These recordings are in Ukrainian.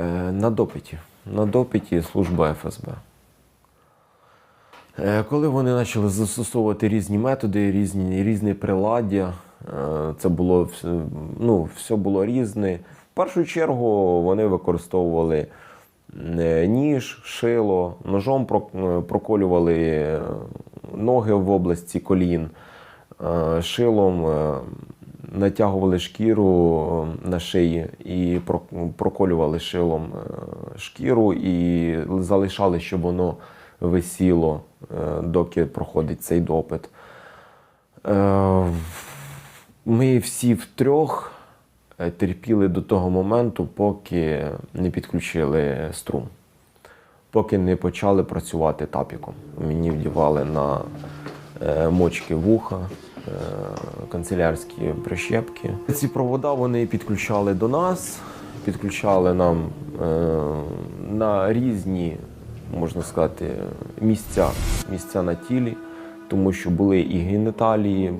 Е, На допиті. На допиті служба ФСБ. Е, Коли вони почали застосовувати різні методи, різні, різні приладдя, е, це було ну, все було різне. В першу чергу вони використовували ніж, шило, ножом проколювали ноги в області колін, шилом натягували шкіру е, на шиї і проколювали шилом е, шкіру і залишали, щоб воно висіло, е, доки проходить цей допит. Е, Ми всі втрьох терпіли до того моменту, поки не підключили струм, поки не почали працювати тапіком. Мені вдівали на мочки вуха, канцелярські прищепки. Ці провода вони підключали до нас, підключали нам е, на різні, можна сказати, місця, місця на тілі, тому що були і геніталії,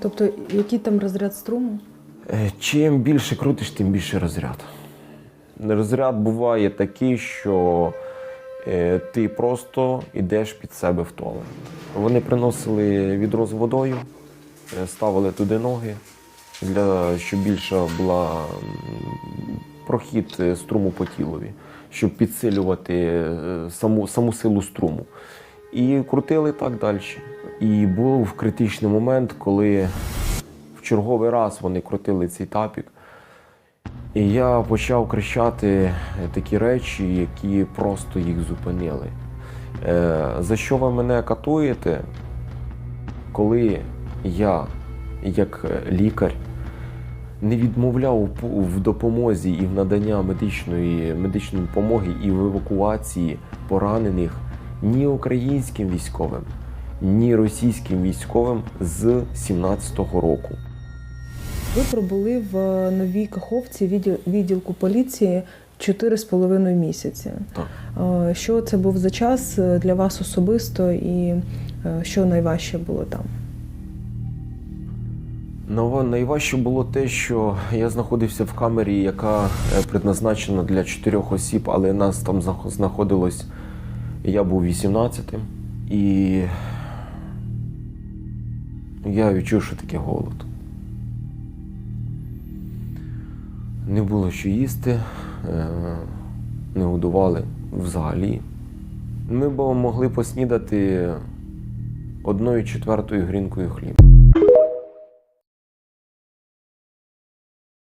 Тобто, який там розряд струму? Е, Чим більше крутиш, тим більше розряд. Розряд буває такий, що е, ти просто йдеш під себе в туалет. Вони приносили відро з водою, е, ставили туди ноги, для, щоб більша була прохід е, струму по тілові, щоб підсилювати е, саму, саму силу струму. І крутили так далі. І був критичний момент, коли в черговий раз вони крутили цей тапік. І я почав кричати такі речі, які просто їх зупинили. Е, за що ви мене катуєте, коли я, як лікар, не відмовляв в допомозі і в наданні медичної, медичної допомоги і в евакуації поранених ні українським військовим, ні російським військовим з 17-го року. Ви пробули в новій Каховці відділку поліції 4,5 місяці. Так. Е, Що це був за час е, для вас особисто і е, що найважче було там? Найважче було те, що я знаходився в камері, яка е, предназначена для чотирьох осіб, але нас там знаходилось. Я був 18-тим, і я відчув, що таке голод. Не було що їсти, е, не годували взагалі. Ми б могли поснідати одною четвертою грінкою хліба.